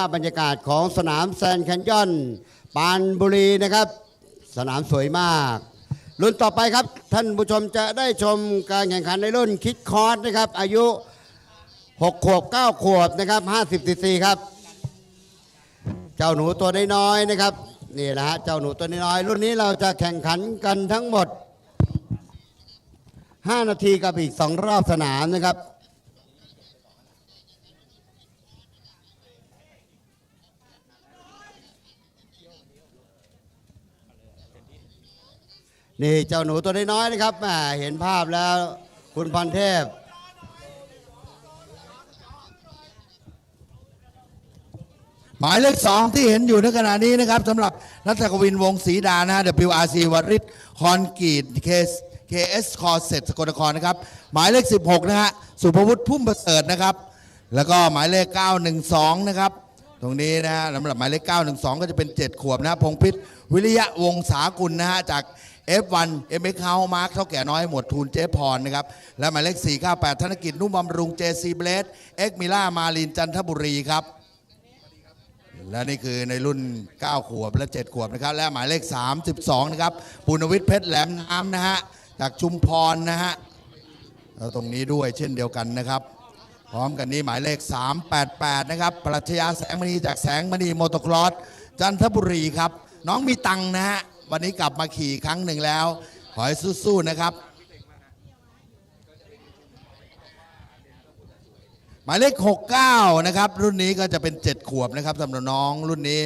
าพบรรยากาศของสนามแซนแคนยอนปานบุรีนะครับ สนามสวยมากรุ่นต่อไปครับ ท่านผู้ชมจะได้ชมการแข่งขันในรุ่นคิดคอร์สนะครับ อายุ 6 ขวบ 9 ขวบนะครับ50ซีซีครับ เจ้าหนูตัวน้อยๆนะครับนี่แหละฮะเจ้าหนูตัวน้อยรุ่นนี้เราจะแข่งขันกันทั้งหมด 5 นาทีกับอีก 2 รอบสนามนะครับ นี่เจ้าหนูตัวน้อยๆนะครับแหมเห็นภาพแล้วคุณพรเทพ หมายเลขสองที่เห็นอยู่ในขณะนี้นะครับสำหรับรัตกวินวงศรีดานะฮะ WRC วริศคอนกรีต KS KS คอเซ็ตสกลนครนะครับ หมายเลข 16 นะฮะ สุภวุฒิพุ่มประเสริฐนะครับ แล้วก็หมายเลข 912 นะครับ ตรงนี้นะฮะสำหรับหมายเลข912 ก็จะเป็น 7 ขวบนะพงพิษวิริยะวงศากุลนะฮะจาก F1 MX House มาร์คเท่าแก่น้อยหมวดทูลเจพรนะครับ และหมายเลข 498 ธนกิจ นุ่มบำรุง JC b l a d e เอ็กมิล่ามาลินจันทบุรีครับ และนี่คือในรุ่น 9 ขวบและ 7 ขวบนะครับ และหมายเลข 32 นะครับปุณวิทย์เพชรแหลมน้ำนะฮะ จากชุมพรนะฮะแล้วตรงนี้ด้วยเช่นเดียวกันนะครับ พร้อมกันนี้หมายเลข 388 นะครับ ปรัชญาแสงมณีจากแสงมณีโมโตครอสจันทบุรีครับ น้องมีตังนะฮะ วันนี้กลับมาขี่ครั้งหนึ่งแล้ว ขอให้สู้ๆนะครับ หมายเลข 69 นะครับ รุ่นนี้ก็จะเป็น 7 ขวบนะครับสำหรับน้องรุ่นนี้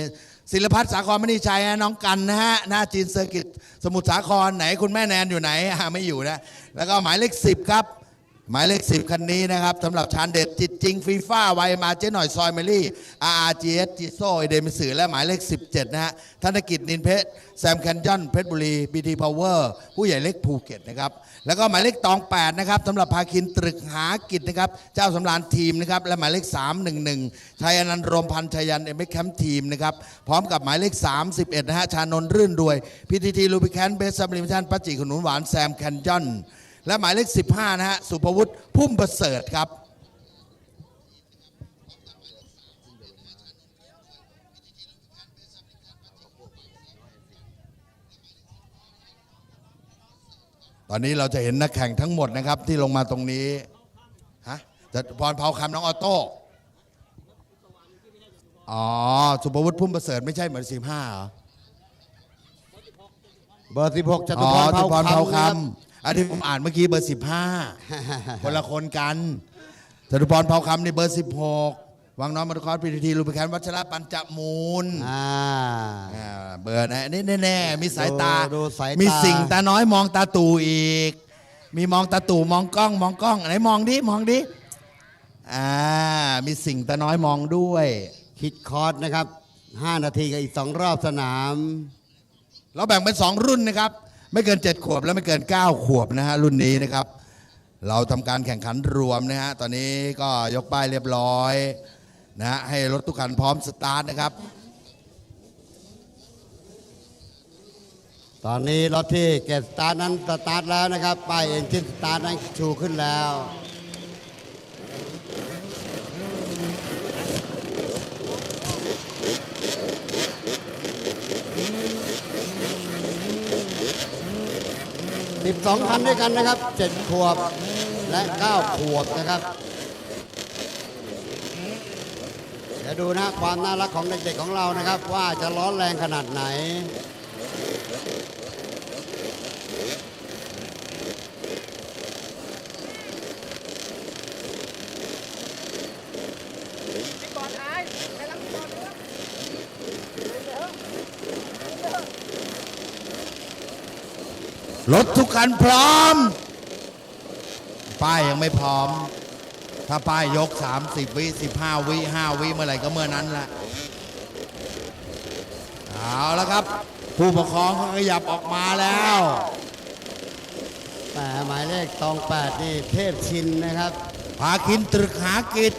ศิลพัฒน์สาครมณีชัยน้องกันนะฮะหน้าจีนเซอร์กิตสมุทรสาครไหนคุณแม่แนนอยู่ไหนไม่อยู่นะแล้วก็หมายเลข10 ครับ หมายเลข10คันนี้นะครับสำหรับชานเด็ดจิตจริงฟีฟ่าไวมาเจ๊หน่อยซอยเมลี่อาร์จีเอสจิโซเอเดมิสือและหมายเลข 17 นะฮะธนกิจนินเพชรแซมแคนยอนเพชรบุรีบีทีพาวเวอร์ผู้ใหญ่เล็กภูเก็ตนะครับแล้วก็หมายเลขตอง 8 นะครับสำหรับภาคินตรึกหากิจนะครับเจ้าสำราญทีมนะครับและหมายเลข 311 ชัยอนันต์รมพันธ์ชัยยันเอ็มเอ็กแคมป์ทีมนะครับพร้อมกับหมายเลข 31 นะฮะชานนท์รื่นรวยพีทีทีลูบิแคนเบสซับลิมิชันปัจจิขนุนหวานแซมแคนยอน และหมายเลข 15 นะฮะ สุภวุฒิพุ่มประเสริฐครับ ตอนนี้เราจะเห็นนักแข่งทั้งหมดนะครับ ที่ลงมาตรงนี้ฮะจะพรเผาคำน้องออโต้ อ๋อ สุภวุฒิพุ่มประเสริฐไม่ใช่เหมือนสิบห้าเหรอ เบอร์16จตุอ๋อพรจุพรเผาเผาคำคำ อันที่ผมอ่านเมื่อกี้เบอร์สิบห้าคนละคนกันจตุพรเผาคำนี่เบอร์สิบหกวังน้องมารุคอสพีทีทีลูปิแคนวัชระปัญจมูลอ่าอ่าเบอร์นะนี่แน่ๆมีสายตาดูดูสายตามีมีสิ่งตาน้อยมองตาตู่อีก มีมองตาตู่มองกล้องมองกล้องไหนมองดิมองดิอ่ามีสิ่งตาน้อยมองด้วย คิดคอร์สนะครับ 5 นาทีกับอีก 2 รอบสนาม เราแบ่งเป็น 2 รุ่นนะครับ ไม่เกิน 7 ขวบและไม่เกิน 9 ขวบนะฮะรุ่นนี้นะครับ เราทำการแข่งขันรวมนะฮะตอนนี้ก็ยกป้ายเรียบร้อยนะฮะให้รถทุกคันพร้อมสตาร์ทนะครับ ตอนนี้รถที่เกตสตาร์ทนั้นสตาร์ทแล้วนะครับป้ายเอ็นจินสตาร์ทนั้นชูขึ้นแล้ว 12 คันด้วยกันนะครับ 7 ขวบและ 9 ขวบนะครับ เดี๋ยวดูนะความน่ารักของเด็กๆของเรานะครับ ว่าจะร้อนแรงขนาดไหน รถทุกคันพร้อม ป้ายยังไม่พร้อม ถ้าป้ายยก 30 วิ 15 วิ 5 วิเมื่อไหร่ก็เมื่อนั้นแหละเอาแล้วครับ ผู้ปกครองเขาขยับออกมาแล้วแต่หมายเลขตองแปดนี่เทพชินนะครับพาคินตรึกหากิจ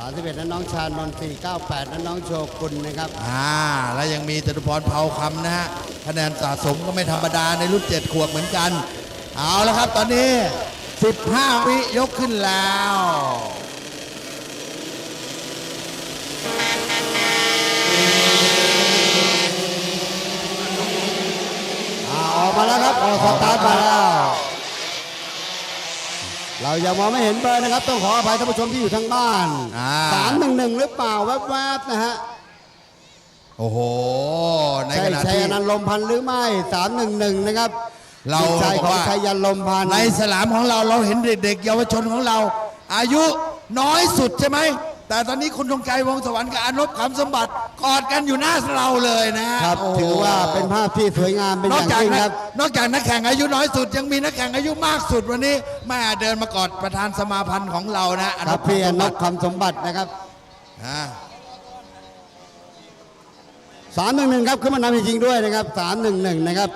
31นั้นน้องชานนท์498นั้นน้องโชกุลนะครับ อ่า และยังมีจตุพรเผาคำนะฮะคะแนนสะสมก็ไม่ธรรมดาในรุ่น7ขวบเหมือนกัน เอาแล้วครับตอนนี้ 15 วิยกขึ้นแล้วออกมาแล้วครับออกสตาร์ทมาแล้ว เรายังมองไม่เห็นเบอร์นะครับ ต้องขออภัยท่านผู้ชมที่อยู่ทางบ้านอ่า สามหนึ่งหนึ่งหรือเปล่าแวบๆนะฮะโอ้โห ในใช่ขณะชัยที่ อนันต์ลมพันธ์หรือไม่สามหนึ่งหนึ่งนะครับเราลูกชายบอกของว่า ชัยยันลมพันธ์ในสนามของเราเราเห็นเด็กๆเยาวชนของเรา อายุน้อยสุดใช่ไหม แต่ตอนนี้คุณธงชัยวงศ์สวรรค์กับอานพคำสมบัติกอดกันอยู่หน้าเราเลยนะฮะครับ โโหถือว่าเป็นภาพที่สวยงามเป็นนออกย่างจากยิ่งนัคกรับ นอกจากนักแข่งอายุน้อยสุดยังมีนักแข่งอายุมากสุดวันนี้แม่เดินมากอดประธานสมาพันธ์ของเรานะอครับพพี่อคำสมนบักติคำสมบัตินะครับอ่า สามหนึ่งหนึ่งครับขึ้นมานำจริงๆด้วยนะครับสามหนึ่งหนึ่งนะครับ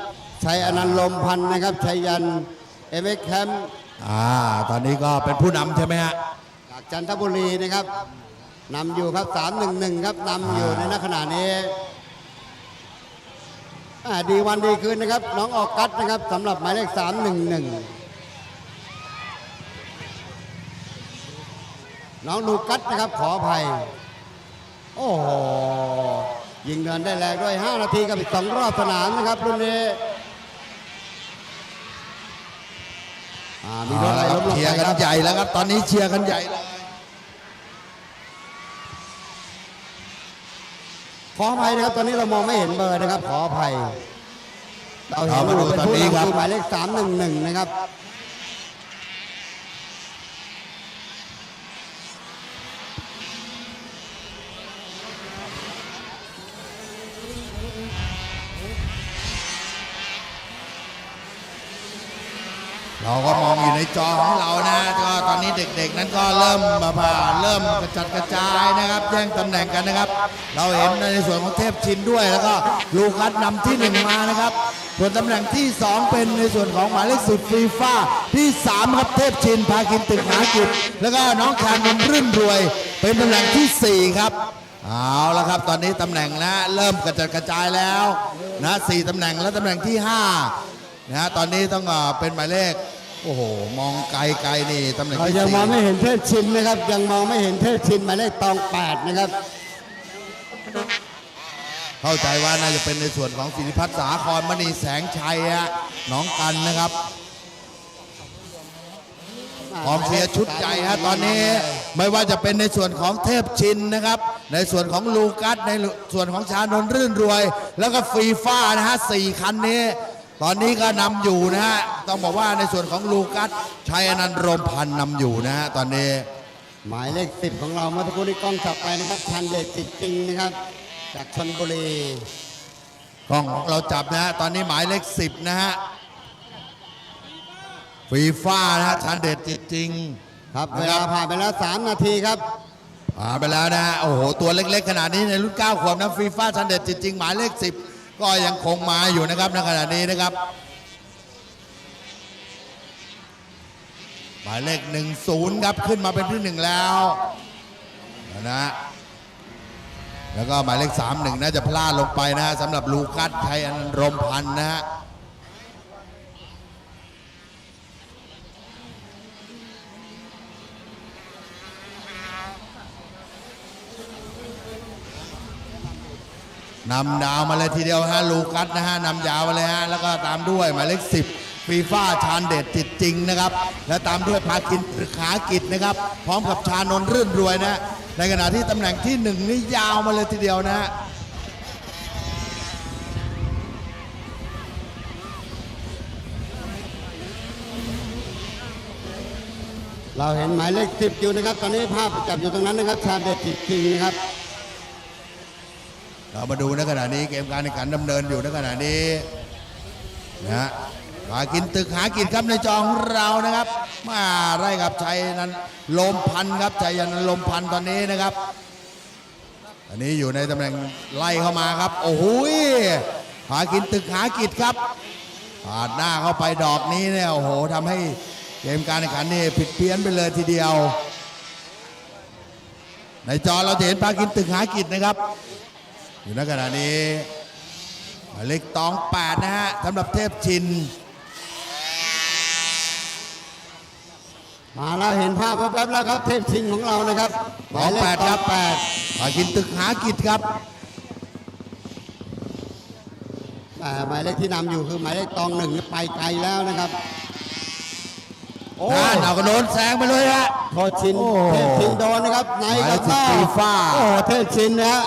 ชัยอนันต์ลมพันธ์นะครับชัยยันเอเมคแคมป์อ่า ตอนนี้ก็เป็นผู้นำใช่ไหมฮะ จากจันทบุรีนะครับ นำอยู่ครับสามหนึ่งหนึ่งครับนำอยู่ในณขณะนี้อ่าดีวันดีคืนนะครับ น้องออกกัสนะครับสำหรับหมายเลขสามหนึ่งหนึ่งน้องลูกัสนะครับขออภัย โอ้โหยิงเดินได้แรงด้วย 5 นาทีกับอีก2รอบสนามนะครับรุ่นนี้อ่ามีรถอะไรล้มลงเชียไปร์กันครับใหญ่แล้วครับ ตอนนี้เชียร์กันใหญ่เลย ขออภัยนะครับ ตอนนี้เรามองไม่เห็นเบอร์นะครับ ขออภัยเราเห็นเอามาดูเป็นตอนผู้นี้ครับนำคือหมายเลข311นะครับ เราก็มองอยู่ในจอของเรานะก็ตอนนี้เด็กๆ นั้นก็เริ่มมาพาเริ่มกระจัดกระจายนะครับ แย่งตำแหน่งกันนะครับ เราเห็นในส่วนของเทพชินด้วย แล้วก็ลูคัสนำที่หนึ่งมานะครับ ส่วนตำแหน่งที่สองเป็นในส่วนของหมายเลขสิบฟีฟ่าที่สามครับเทพชินพากินตึกหากิจแล้วก็น้องคานนรื่นรวย เป็นตำแหน่งที่สี่ครับเอาละครับตอนนี้ตำแหน่งนะเริ่มกระจัดกระจายแล้วนะสี่ตำแหน่งและตำแหน่งที่ห้านะฮะตอนนี้ต้องเป็นหมายเลข โอ้โห มองไกลๆนี่ตำแหน่งเราที่ยังสี่มองไม่เห็นเทพชินนะครับ ยังมองไม่เห็นเทพชินหมายเลขตอง8นะครับ เข้าใจว่าน่าจะเป็นในส่วนของสิริพัฒน์สาครมณีแสงชัยฮะน้องกันนะครับ กองเชียร์ชุดใหญ่ฮะตอนนี้ไม่ว่าจะเป็นในส่วนของเทพชินนะครับ ในส่วนของลูกัสในส่วนของชานนท์รื่นรวย แล้วก็ฟีฟ่านะฮะสี่คันนี้ ตอนนี้ก็นำอยู่นะฮะ ต้องบอกว่าในส่วนของลูกัสชัยอนันต์รมพันธ์นำอยู่นะฮะตอนนี้ หมายเลข10ของเราเมื่อสักครู่นี้กล้องจับไปนะครับชันเดชจิตจริงนะครับ จากชนบุรีกล้องของเราจับนะฮะ ตอนนี้หมายเลขสิบนะฮะฟีฟ่านะฮะชันเด็ดจริงครับนะเวครัลาบผ่านไปแล้ว3นาทีครับๆผ่านไปแล้วนะฮะโอ้โห ตัวเล็กๆ ขนาดนี้ในรุ่น9ขวบนะฟีฟ่าชันเด็ดจริงๆหมายเลข10 ก็ยังคงมาอยู่นะครับในขณะนี้นะครับ หมายเลข10ครับขึ้นมาเป็นที่หนึ่งแล้วนะฮะแล้วก็หมายเลข31น่าจะพลาดลงไปนะฮะสำหรับลูคัสชัยอันรมพันธ์นะฮะ นำดาวมาเลยทีเดียวฮะลูคัสนะฮะนำยาวมาเลยฮะแล้วก็ตามด้วยหมายเลขสิบฟีฟ่าชานเดชจิตจริงนะครับ และตามด้วยพากินขากิจนะครับ พร้อมกับชานนท์รื่นรวยนะฮะในขณะที่ตำแหน่งที่หนึ่งนี่ยาวมาเลยทีเดียวนะฮะเราเห็นหมายเลข10อยู่นะครับ ตอนนี้ภาพจับอยู่ตรงนั้นนะครับชันเดชจิตจริงนะครับ เรามาดูในขณะนี้เกมการแข่งขันดำเนินอยู่ในขณะนี้นะฮะพากินตึกหากิจครับในจอของเรานะครับ มาไร่กับชัยนั้นลมพันครับชัยนันลมพันตอนนี้นะครับ อันนี้อยู่ในตำแหน่งไล่เข้ามาครับ โอ้โหหากินตึกหากิจครับปาดหน้าเข้าไปดอกนี้เนี่ยโอ้โหทำให้เกมการแข่งขันนี่ผิดเพี้ยนไปเลยทีเดียว ในจอเราจะเห็นพากินตึกหากิจนะครับ อยู่ในขณะนี้หมายเลขตองแปดนะฮะสำหรับเทพชิน มาแล้วเห็นภาพแป๊บๆแล้วครับ เทพชิงของเรานะครับหมายเลขแปดครับแปดพากินตึกหากิจครับแหมแต่หมายเลขที่นำอยู่คือหมายเลขตองหนึ่งไปไกลแล้วนะครับโอ้นั่นเอากระโดนแซงไปเลยฮะโทษชินโอ้เทพชินโดนนะครับในหมายเลกับขสิบนอกฟีฟ่าโอ้เทพชินนะฮะ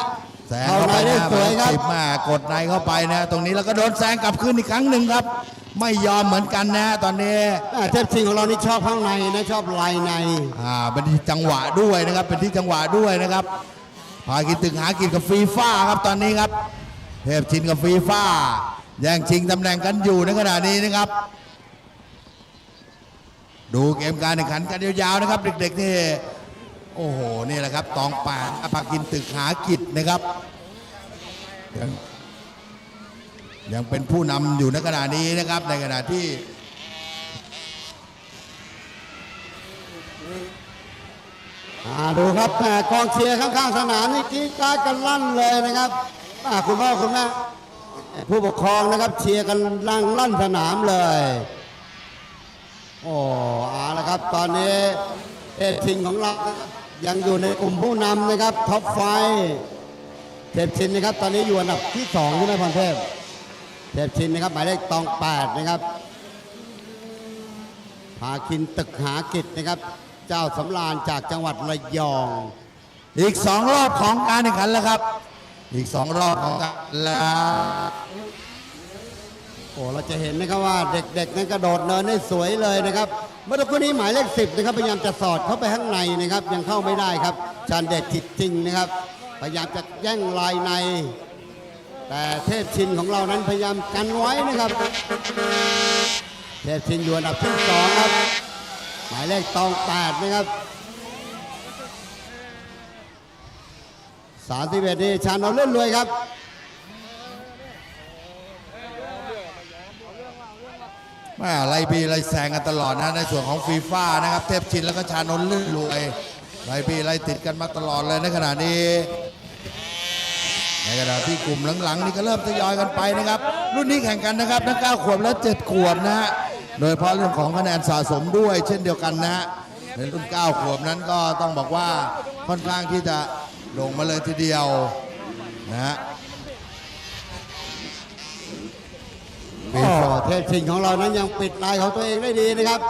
แซงเข้าเข้าในไปได้นะสวยครับสิบมากดในเข้าไปนะ ตรงนี้แล้วก็โดนแซงกลับคืนอีกครั้งหนึ่งครับ ไม่ยอมเหมือนกันนะ ตอนนี้อ่าเทพชินของเรานี่ชอบข้างในนะชอบลายในอ่าเป็นที่จังหวะด้วยนะครับ เป็นที่จังหวะด้วยนะครับพากินตึงหากินกับฟีฟ่าครับตอนนี้ครับ เทพชินกับฟีฟ่าแย่งชิงตำแหน่งกันอยู่ในขณะนี้นะครับ ดูเกมการแข่งขันกันยาวๆนะครับ เด็กๆนี่ โอ้โห นี่แหละครับ ตองแปดพากินตึกหากิจนะครับ ยังยังเป็นผู้นำอยู่ในขณะนี้นะครับ ในขณะที่ อ่าดูครับแม่กองเชียร์ข้างๆสนามนี่กรีดกรารกันลั่นเลยนะครับอ่าคุณพ่อคุณแม่ผู้ปกครองนะครับเชียร์กันลั่นลั่นสนามเลย โอ้เอาละครับ ตอนนี้เอฟชิงของเรา ยังอยู่ในกลุ่มผู้นำนะครับท็อปไฟเทพชินนะครับ ตอนนี้อยู่อันดับที่สองใช่ไหมพรเทพเทพชินนะครับ หมายเลขตองแปดนะครับพาคินตึกหากิจนะครับ เจ้าสำราญจากจังหวัดระยอง อีกสองรอบของการแข่งขันแล้วครับ อีกสองรอบของการแล้ว อ้เราจะเห็นนะครับว่าเด็กๆนั้นกระโดดเนินได้สวยเลยนะครับเมื่อตะกี้นี้หมายเลขสิบนะครับพยายามจะสอดเข้าไปข้างในนะครับ ยังเข้าไม่ได้ครับชานเด็ดจิตจริงนะครับ พยายามจะแย่งลายใน แต่เทพชินของเรานั้นพยายามกันไว้นะครับ เทพชินอยู่อันดับที่สองครับ หมายเลขตองแปดนะครับสามสิบเอ็ดนี่ชานนท์เล่นรวยครับ ม่ไล่บีไล่แซงกันตลอดนะในส่วนของฟีฟ่านะครับ เทพชินแล้วก็ชานนท์ลื่นรวยไล่บีไล่ติดกันมาตลอดเลยในขณะนี้ ในขณะที่กลุ่มหลังๆ นี่ก็เริ่มทยอยกันไปนะครับ รุ่นนี้แข่งกันนะครับทั้ง9ขวบและ 7 ขวบนะฮะโดยเฉพาะเรื่องของคะแนนสะสมด้วย เช่นเดียวกันนะฮะในรุ่น 9 ขวบนั้นก็ต้องบอกว่าค่อนข้างที่จะลงมาเลยทีเดียวนะฮะ โอ้เทพชิงของเรานั้นยังปิดลายของตัวเองได้ดีนะครับ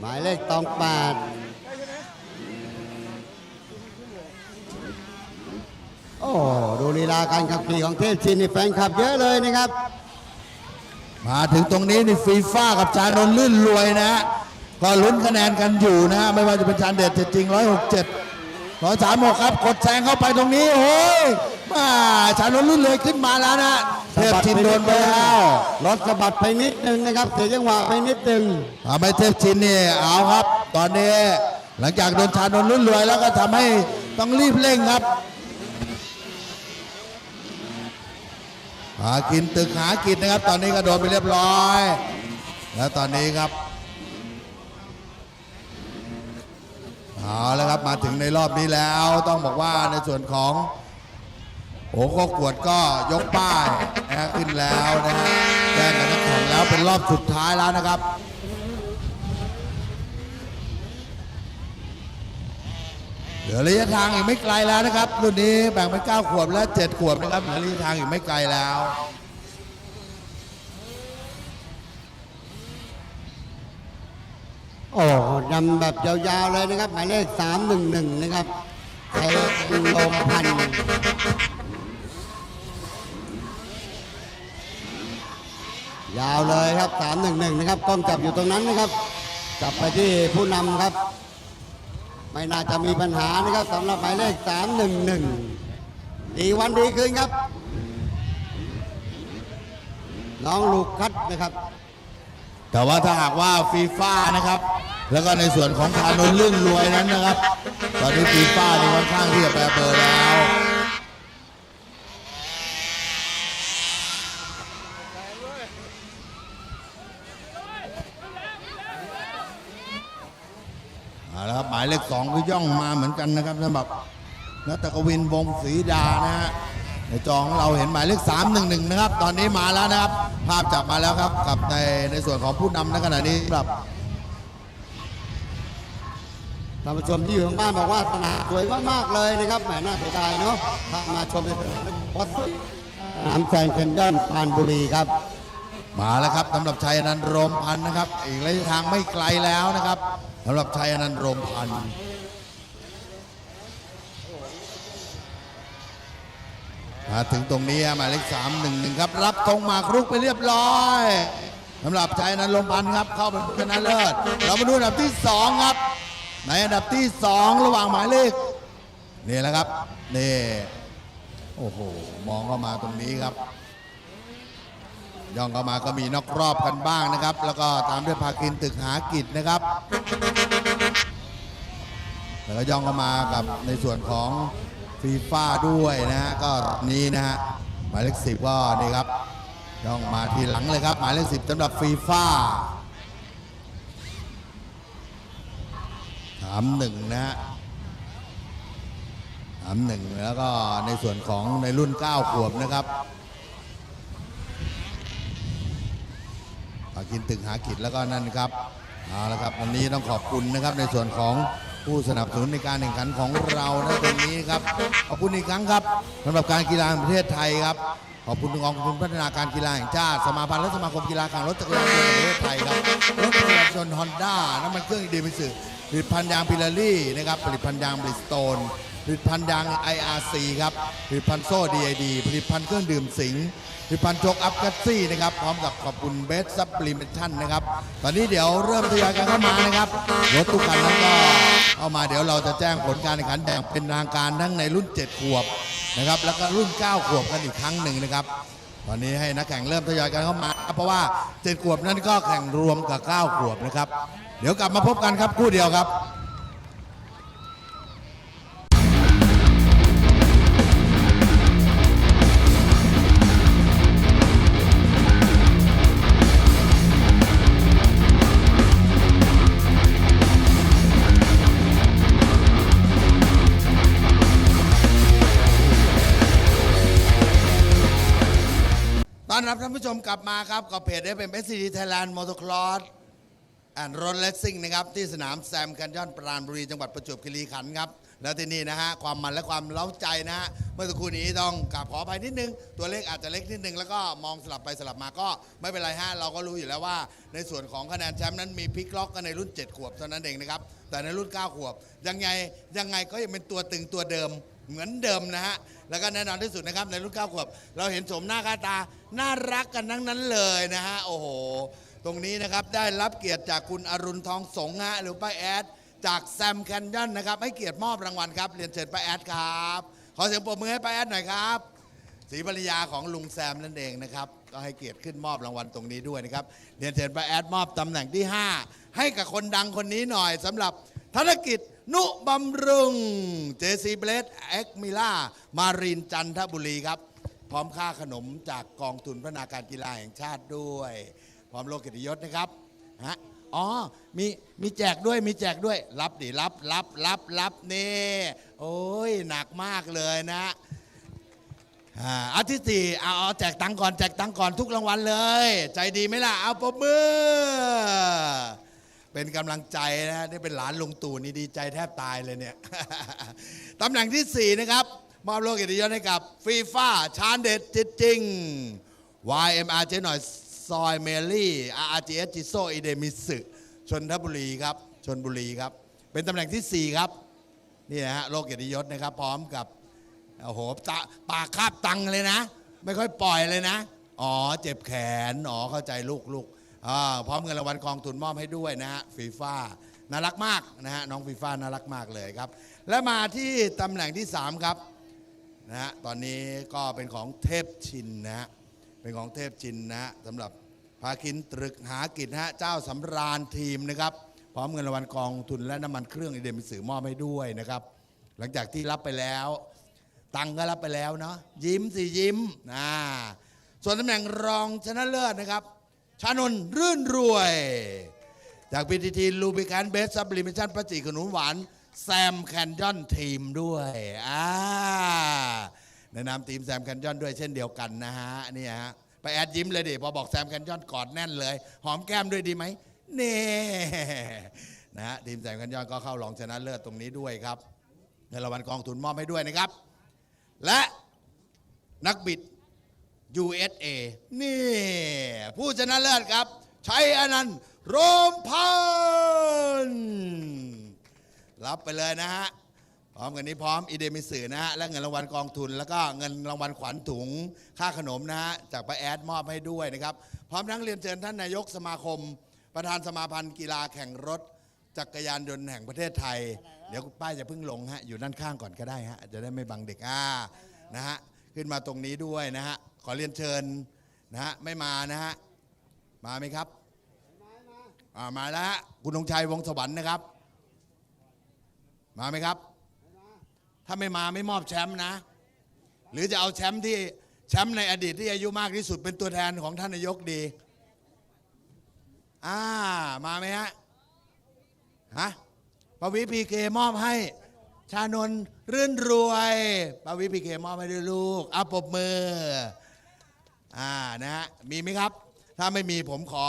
หมายเลขตองแปดโอ้ดูลีลาการขับขี่ของเทพชินนี่แฟนคลับเยอะเลยนะครับ มาถึงตรงนี้นี่ฟีฟ่ากับจานนท์ลื่นรวยนะฮะก็ลุ้นคะแนนกันอยู่นะฮะไม่ว่าจะเป็นจานเด็ดเจ็ดจริง167 136ครับ กดแซงเข้าไปตรงนี้โอ้ย มาจานนท์ลื่นรวยขึ้นมาแล้วนะเทพชินโดนไปแล้วรถสะบัดไปนิดนึงนะครับเสียจังหวะไปนิดนึงทำให้เทพชินนี่เอาครับ ตอนนี้หลังจากโดนชานนท์ลื่นรวยแล้วก็ทำให้ต้องรีบเร่งครับหากินตึกหากินนะครับ ตอนนี้ก็โดนไปเรียบร้อย แล้วตอนนี้ครับเอาแล้วครับมาถึงในรอบนี้แล้วต้องบอกว่าในส่วนของ โอ้ก็กวดก็ยกป้ายนะขึ้นแล้วนะฮะแจ้งกับนักแข่งแล้วเป็นรอบสุดท้ายแล้วนะครับเหลือระยะทางอีกไม่ไกลแล้วนะครับรุ่นนี้แบ่งเป็น9ขวบและ7ขวบนะครับเหลือระยะทางอีกไม่ไกลแล้วโอ้ยำแบบยาวๆเลยนะครับ หมายเลข311 นะครับไทยลมพันธ์ ยาวเลยครับ311นะครับกล้องจับอยู่ตรงนั้นนะครับ จับไปที่ผู้นำครับ ไม่น่าจะมีปัญหานะครับสำหรับหมายเลข311ดีวันดีคืนครับ น้องลูกคัดนะครับ แต่ว่าถ้าหากว่าฟีฟ่านะครับ แล้วก็ในส่วนของคานนท์ลื่นรวยนั้นนะครับ ตอนนี้ฟีฟ่านี่ค่อนข้างที่จะแปรเปรแล้ว เอาละครับหมายเลขสองคือย่องมาเหมือนกันนะครับสำหรับนัตกวินวงศรีดานะฮะในจอของเราเห็นหมายเลขสามหนึ่งหนึ่งนะครับ ตอนนี้มาแล้วนะครับ ภาพจับมาแล้วครับกับในในส่วนของผู้นำในขณะนี้สำหรับท่านผู้ชมที่อยู่ทางบ้านบอกว่าสนามสวยมากๆเลยนะครับแหมน่าเสียดายเนาะถ้ามาชมในสนามวัดสนามแซนแคนยอนปานบุรีครับ มาแล้วครับสำหรับชัยอนันต์โรมพันธ์นะครับ อีกระยะทางไม่ไกลแล้วนะครับสำหรับชัยอนันต์โรมพันธ์มาถึงตรงนี้หมายเลขสามหนึ่งหนึ่งครับ รับธงหมากรุกไปเรียบร้อยสำหรับชัยอนันต์โรมพันธ์ครับ เข้าเป็นผู้ชนะเลิศเรามาดูอันดับที่สองครับ ในอันดับที่สองระหว่างหมายเลขนี่แหละครับนี่โอ้โหมองเข้ามาตรงนี้ครับ ย่องเข้ามาก็มีนอกรอบกันบ้างนะครับ แล้วก็ตามด้วยพากินตึกหากิจนะครับแล้วก็ย่องเข้ามากับในส่วนของฟีฟ่าด้วยนะฮะก็นี้นะฮะหมายเลขสิบก็นี่ครับย่องมาทีหลังเลยครับ หมายเลขสิบสำหรับฟีฟ่าถามหนึ่งนะฮะถามหนึ่งแล้วก็ในส่วนของในรุ่น9ขวบนะครับ ปากินตึกหากิจแล้วก็นั่นครับเอาละครับวันนี้ต้องขอบคุณนะครับในส่วนของผู้สนับสนุนในการแข่งขันของเรานตรงนี้ครับขอบคุณอีกครั้งครับสำหรับการกีฬาแห่งประเทศไทยครับขอบคุณกองทุนพัฒนาการกีฬาแห่งชาติสมาพันธ์และสมาคมกีฬาข่งรถจักรยานยนต์แห่งประเทศไทยครับรถจักรยานยนต์ฮอนด้าน้ำมันเครื่องดีมิสึผลิตภัณฑ์ยางพิลารี่นะครับผลิตภัณฑ์ยางบริสโตน ผลิตภัณฑ์ยาง IRC ครับผลิตภัณฑ์โซ่ DID ผลิตภัณฑ์เครื่องดื่มสิงผลิตภัณฑ์โจ๊กอัพกัตซี่นะครับพร้อมกับขอบคุณเบสซับลิเมชันนะครับตอนนี้เดี๋ยวเริ่มทยอยกันเข้ามานะครับรถทุกคันนั้นก็เข้ามาเดี๋ยวเราจะแจ้งผลการแข่งขันอย่างเป็นทางการทั้งในรุ่น 7 ขวบนะครับแล้วก็รุ่น 9 ขวบกันอีกครั้งหนึ่งนะครับตอนนี้ให้นักแข่งเริ่มทยอยกันเข้ามา เพราะว่า 7 ขวบนั้นก็แข่งรวมกับ 9 ขวบนะครับ เดี๋ยวกลับมาพบกันครับคู่เดียวครับ มกลับมาครับกับเพจ FMSCD Thailand Motocross and Road Racing นด์รถและครับ ที่สนามแซมแคนยอนปราณบุรีจังหวัดประจวบคีรีขันธ์ครับ แล้วที่นี่นะฮะ ความมันและความเล้าใจนะฮะ เมื่อสักครู่นี้ต้องกราบขออภัยนิดนึง ตัวเลขอาจจะเล็กนิดนึง แล้วก็มองสลับไปสลับมาก็ไม่เป็นไรฮะ เราก็รู้อยู่แล้วว่า ในส่วนของคะแนนแชมป์นั้นมีพลิกล็อกกันในรุ่น 7 ขวบเท่านั้นเองนะครับแต่ในรุ่น 9 ขวบยังไงยังไงก็ยังเป็นตัวตึงตัวเดิม เหมือนเดิมนะฮะ แล้วก็แน่นอนที่สุดนะครับในรุ่น9ขวบ เราเห็นโฉมหน้าค่าตา น่ารักกันทั้งนั้นเลยนะฮะ โอ้โห ตรงนี้นะครับได้รับเกียรติจากคุณอรุณทองสงฆ์ฮะหรือป้าแอด จากแซมแคนยอนนะครับ ให้เกียรติมอบรางวัลครับ เรียนเชิญป้าแอดครับ ขอเสียงปรบมือให้ป้าแอดหน่อยครับศรีภรรยาของลุงแซมนั่นเองนะครับ ก็ให้เกียรติขึ้นมอบรางวัลตรงนี้ด้วยนะครับ เรียนเชิญป้าแอดมอบตำแหน่งที่ 5 ให้กับคนดังคนนี้หน่อยสำหรับธนกิจ นุบำรุง JC b l a d e เอ็กมิล่า มารินจันทบุรีครับ พร้อมค่าขนมจากกองทุนพัฒนาการกีฬาแห่งชาติด้วย พร้อมโลกเกียรติยศนะครับฮะอ๋อ มีมีแจกด้วยมีแจกด้วย รับดิรับรับรับรับนี่โอ้ยหนักมากเลยนะอ่าอาทิตย์สี่เอาแจกตังก่อนแจกตังก่อนทุกรางวัลเลย ใจดีไหมล่ะ เอาปรบมือ เป็นกำลังใจนะฮะนี่เป็นหลานลุงตู่นี่ดีใจแทบตายเลยเนี่ย ตำแหน่งที่ 4 นะครับ มอบโลกเกียรติยศให้กับฟีฟ่าชานเด็ดจิตจริง YMR เจ๊หน่อยซอยเมลี่ RGS จิโซอิเดมิสึชนทบุรีครับชนบุรีครับ เป็นตำแหน่งที่ 4 ครับ นี่นะฮะโลกเกียรติยศนะครับ พร้อมกับโอ้โหตะปากคาบตังเลยนะ ไม่ค่อยปล่อยเลยนะ อ๋อ เจ็บแขน อ๋อ เข้าใจลูกลูก พร้อมเงินรางวัลกองทุนมอบให้ด้วยนะฮะฟีฟ่าน่ารักมากนะฮะน้องฟีฟ่าน่ารักมากเลยครับ และมาที่ตำแหน่งที่ 3 ครับนะฮะตอนนี้ก็เป็นของเทพชินนะฮะเป็นของเทพชินนะฮะสำหรับภาคินตรึกหากิจนะฮะเจ้าสำราญทีมนะครับพร้อมเงินรางวัลกองทุนและน้ำมันเครื่องอีเดมิสือมอบให้ด้วยนะครับ หลังจากที่รับไปแล้ว ตังก็รับไปแล้วเนาะยิ้มสิยิ้มนะส่วนตำแหน่งรองชนะเลิศนะครับ ชานนรื่นรวย จากพีทีทีลูบิคันเบสซับลิมิชันประจิขนุนหวาน แซมแคนยอนทีมด้วยอ่าในนามทีมแซมแคนยอนด้วยเช่นเดียวกันนะฮะนี่ฮะไปแอดยิ้มเลยดิพอบอกแซมแคนยอนกอดแน่นเลย หอมแก้มด้วยดีไหมเน่นะฮะทีมแซมแคนยอนก็เข้ารองชนะเลิศตรงนี้ด้วยครับเงินรางวัลกองทุนมอบให้ด้วยนะครับ และนักบิด USA นี่ ผู้ชนะเลิศครับ ชัยอนันต์โรมพันธ์รับไปเลยนะฮะ พร้อมกันนี้พร้อมอีเดมิสือนะฮะ และเงินรางวัลกองทุน แล้วก็เงินรางวัลขวัญถุง ค่าขนมนะฮะ จากป้าแอดมอบให้ด้วยนะครับ พร้อมทั้งเรียนเชิญท่านนายกสมาคม ประธานสมาพันธ์กีฬาแข่งรถ จักรยานยนต์แห่งประเทศไทย เดี๋ยวป้าจะเพิ่งลงฮะ อยู่ด้านข้างก่อนก็ได้ฮะ จะได้ไม่บังเด็กอ่านะฮะ ขึ้นมาตรงนี้ด้วยนะฮะ ขอเรียนเชิญนะฮะไม่มานะฮะมาไหมครับอ่ามาแล้วฮะคุณธงชัยวงศ์สวรรค์นะครับ มาไหมครับ ถ้าไม่มาไม่มอบแชมป์นะ หรือจะเอาแชมป์ที่แชมป์ในอดีตที่อายุมากที่สุดเป็นตัวแทนของท่านนายกดีอ่ามาไหมฮะฮะปวีพีเคมอบให้ชานนท์รื่นรวยปวีพีเคมอบให้ด้วยลูกเอาปรบมือ อ่านะฮะมีไหมครับ ถ้าไม่มีผมขอ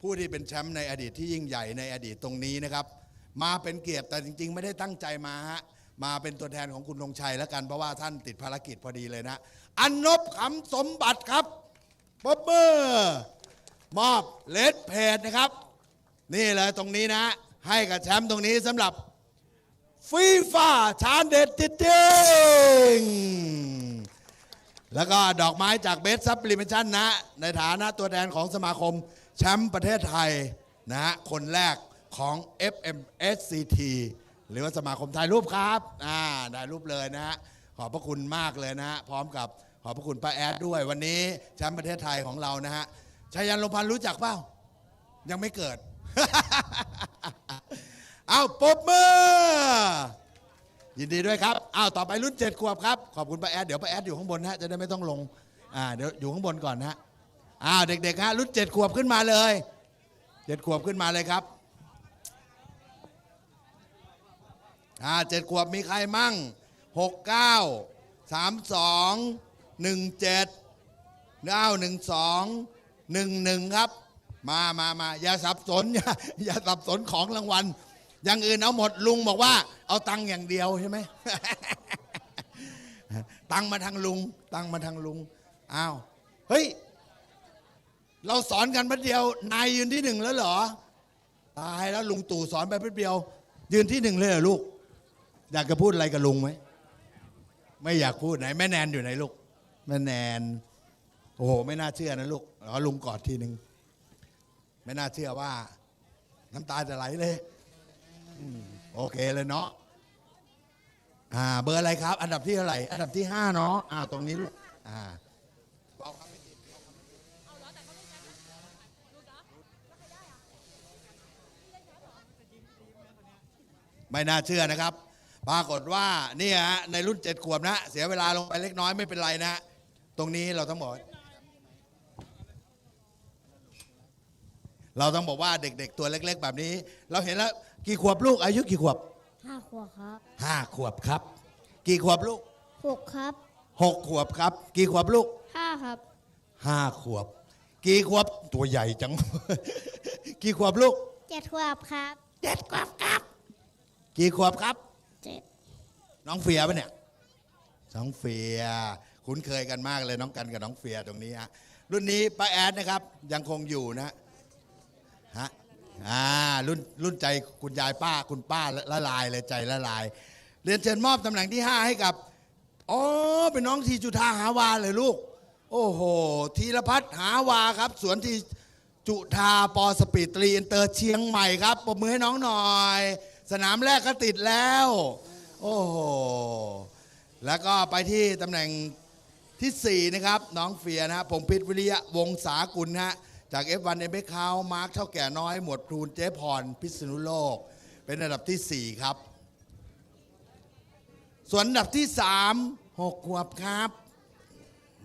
ผู้ที่เป็นแชมป์ในอดีตที่ยิ่งใหญ่ในอดีตตรงนี้นะครับ มาเป็นเกียรติแต่จริง ๆ ไม่ได้ตั้งใจมาฮะมาเป็นตัวแทนของคุณธงชัยแล้วกันเพราะว่าท่านติดภารกิจพอดีเลยนะ อันนบคำสมบัติครับปรบมือร์มอบเลดเพจนะครับ นี่เลยตรงนี้นะ ให้กับแชมป์ตรงนี้สำหรับฟีฟ่าชานเด็ดติดติง แล้วก็ดอกไม้จากเบสซับลิเมชันนะ ในฐานะตัวแทนของสมาคมแชมป์ประเทศไทยนะฮะคนแรกของ FMSCT หรือว่าสมาคมถ่ายรูปครับอ่าถ่ายรูปเลยนะฮะขอบพระคุณมากเลยนะฮะพร้อมกับขอบพระคุณป้าแอดด้วย วันนี้แชมป์ประเทศไทยของเรานะฮะชายันลมพันธ์รู้จักเปล่ายังไม่เกิด เอาปบมือ ยินดีด้วยครับ อ้าวต่อไปรุ่นเจ็ดขวบครับ ขอบคุณป้าแอด เดี๋ยวป้าแอดอยู่ข้างบนนะฮะจะได้ไม่ต้องลง อ่า เดี๋ยวอยู่ข้างบนก่อนนะฮะอ้าวเด็กๆฮะรุ่นเจ็ดขวบขึ้นมาเลยเจ็ดขวบขึ้นมาเลยครับ อ่าเจ็ดขวบมีใครมั่งหกเก้าสามสองหนึ่งเจ็ดเก้าหนึ่งสองหนึ่งหนึ่งครับ มามามาอย่าสับสนอย่าอย่าสับสนของรางวัล อย่างอื่นเอาหมดลุงบอกว่า เอาตังค์อย่างเดียวใช่ไหม ตังค์มาทางลุง ตังค์มาทางลุงอ้าวเฮ้ย เราสอนกันแป๊บเดียวนายยืนที่หนึ่งแล้วเหรอตายแล้วลุงตู่สอนไปแป๊บเดียว ยืนที่หนึ่งเลยเหรอลูก อยากจะพูดอะไรกับลุงไหมไม่อยากพูดไหนแม่แนนอยู่ไหนลูก แม่แนนโอ้โหไม่น่าเชื่อนะลูกขอลุงกอดทีหนึ่งไม่น่าเชื่อว่า น้ำตาจะไหลเลย โอเคเลยเนาะอ่า เบอร์อะไรครับ อันดับที่เท่าไหร่ อันดับที่ห้าเนาะอ่า ตรงนี้ลูกอ่าไม่น่าเชื่อนะครับ ปรากฏว่าเนี่ยฮะในรุ่นเจ็ดขวบนะ เสียเวลาลงไปเล็กน้อยไม่เป็นไรนะ ตรงนี้เราต้งบอกเราต้องบอกว่าเด็กๆตัวเล็ก ๆ แบบนี้ เราเห็นแล้ว กี่ขวบลูกอายุกี่ขวบห้าขวบครับห้าขวบครับ กี่ขวบลูกหกครับหกขวบครับ กี่ขวบลูกห้าครับ ห้าขวบ กี่ขวบตัวใหญ่จัง กี่ขวบลูกเจ็ดขวบครับเจ็ดขวบครับ กี่ขวบครับ เจ็ดน้องเฟียปะเนี่ยน้องเฟียคุ้นเคยกันมากเลยน้องกันกับน้องเฟียตรงนี้ฮะรุ่นนี้ป้าแอดนะครับยังคงอยู่นะฮะ อ่ารุ่นรุ่นใจคุณยายป้าคุณป้าละลายเลยใจละลาย เรียนเชิญมอบตำแหน่งที่ 5 ให้กับอ๋อเป็นน้องทีจุธาหาวาเลยลูก โอ้โหธีรพัฒน์หาวาครับ สวนทีจุธาปอสปีดตรีอินเตอร์เชียงใหม่ครับปรบมือให้น้องหน่อย สนามแรกก็ติดแล้ว โอ้โหแล้วก็ไปที่ตำแหน่งที่ 4 นะครับ น้องเฟียนะฮะพงพิษวิริยะวงศากุลนะฮะ จาก F1 เอเบคาวมาร์คเท่าแก่น้อย หมวดพลูนเจ๊พร พิษณุโลก เป็นอันดับทีสี่ 4 ครับ ส่วนอันดับที่ 3 6 ขวบครับ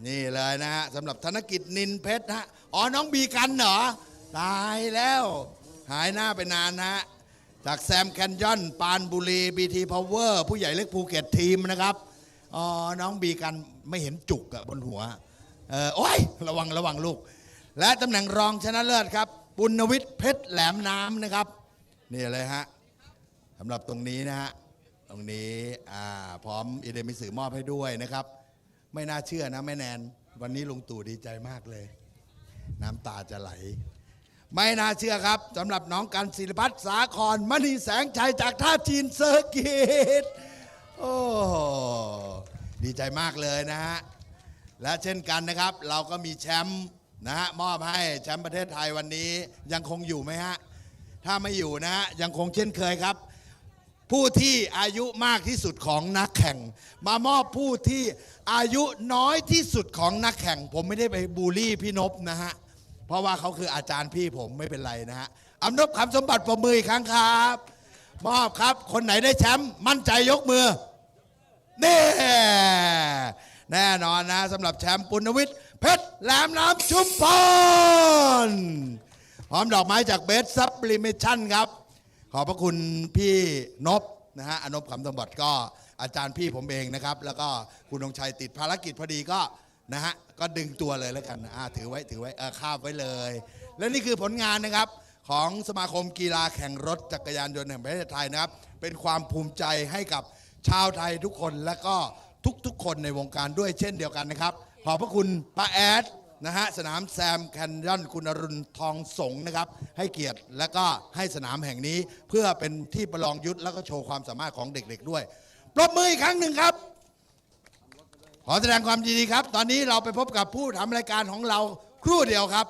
นี่เลยนะฮะสำหรับธนกิจนินเพชรฮะอ๋อ น้องบีกันเหรอ ตายแล้ว หายหน้าไปนานนะฮะจากแซมแคนยอน ปานบุรีบีทีพาวเวอร์ผู้ใหญ่เล็กภูเก็ตทีมนะครับอ๋อน้องบีกันไม่เห็นจุกอะบนหัวเออโอ้ยระวังระวังลูก และตำแหน่งรองชนะเลิศครับ ปุณวิทย์เพชรแหลมน้ำนะครับ นี่เลยฮะสำหรับตรงนี้นะฮะ ตรงนี้อ่าพร้อมอีเดมิสือมอบให้ด้วยนะครับ ไม่น่าเชื่อนะแม่แนน วันนี้ลุงตู่ดีใจมากเลย น้ำตาจะไหล ไม่น่าเชื่อครับสำหรับน้องกันศิลพัฒน์สาครมณีแสงชัยจากท่าจีนเซอร์กิตโอ้ดีใจมากเลยนะฮะ และเช่นกันนะครับ เราก็มีแชมป์ นะฮะมอบให้แชมป์ประเทศไทยวันนี้ยังคงอยู่ไหมฮะ ถ้าไม่อยู่นะฮะยังคงเช่นเคยครับ ผู้ที่อายุมากที่สุดของนักแข่ง มามอบผู้ที่อายุน้อยที่สุดของนักแข่ง ผมไม่ได้ไปบูลลี่พี่นพนะฮะ เพราะว่าเขาคืออาจารย์พี่ผมไม่เป็นไรนะฮะอำนบคำสมบัติประมืออีกครั้งครับ มอบครับคนไหนได้แชมป์มั่นใจยกมือนี่แน่นอนนะสำหรับแชมป์ปุณวิทย์ เพชรแหลมน้ำชุมพรพร้อมดอกไม้จากเบสซับลิเมชันครับ ขอบพระคุณพี่นบนะฮะอนบคำสมบัติก็อาจารย์พี่ผมเองนะครับ แล้วก็คุณธงชัยติดภารกิจพอดีก็นะฮะก็ดึงตัวเลยแล้วกันอ่าถือไว้ถือไว้เออคาบไว้เลย และนี่คือผลงานนะครับของสมาคมกีฬาแข่งรถจักรยานยนต์แห่งประเทศไทยนะครับ เป็นความภูมิใจให้กับชาวไทยทุกคนและก็ทุกๆคนในวงการด้วยเช่นเดียวกันนะครับ ขอบพระคุณป้าแอดนะฮะสนามแซมแคนยอนคุณอรุณทองสงนะครับ ให้เกียรติและก็ให้สนามแห่งนี้เพื่อเป็นที่ประลองยุทธแล้วก็โชว์ความสามารถของเด็กๆด้วยปรบมืออีกครั้งหนึ่งครับ ขอแสดงความยินดีครับ ตอนนี้เราไปพบกับผู้ทำรายการของเราครู่เดียวครับ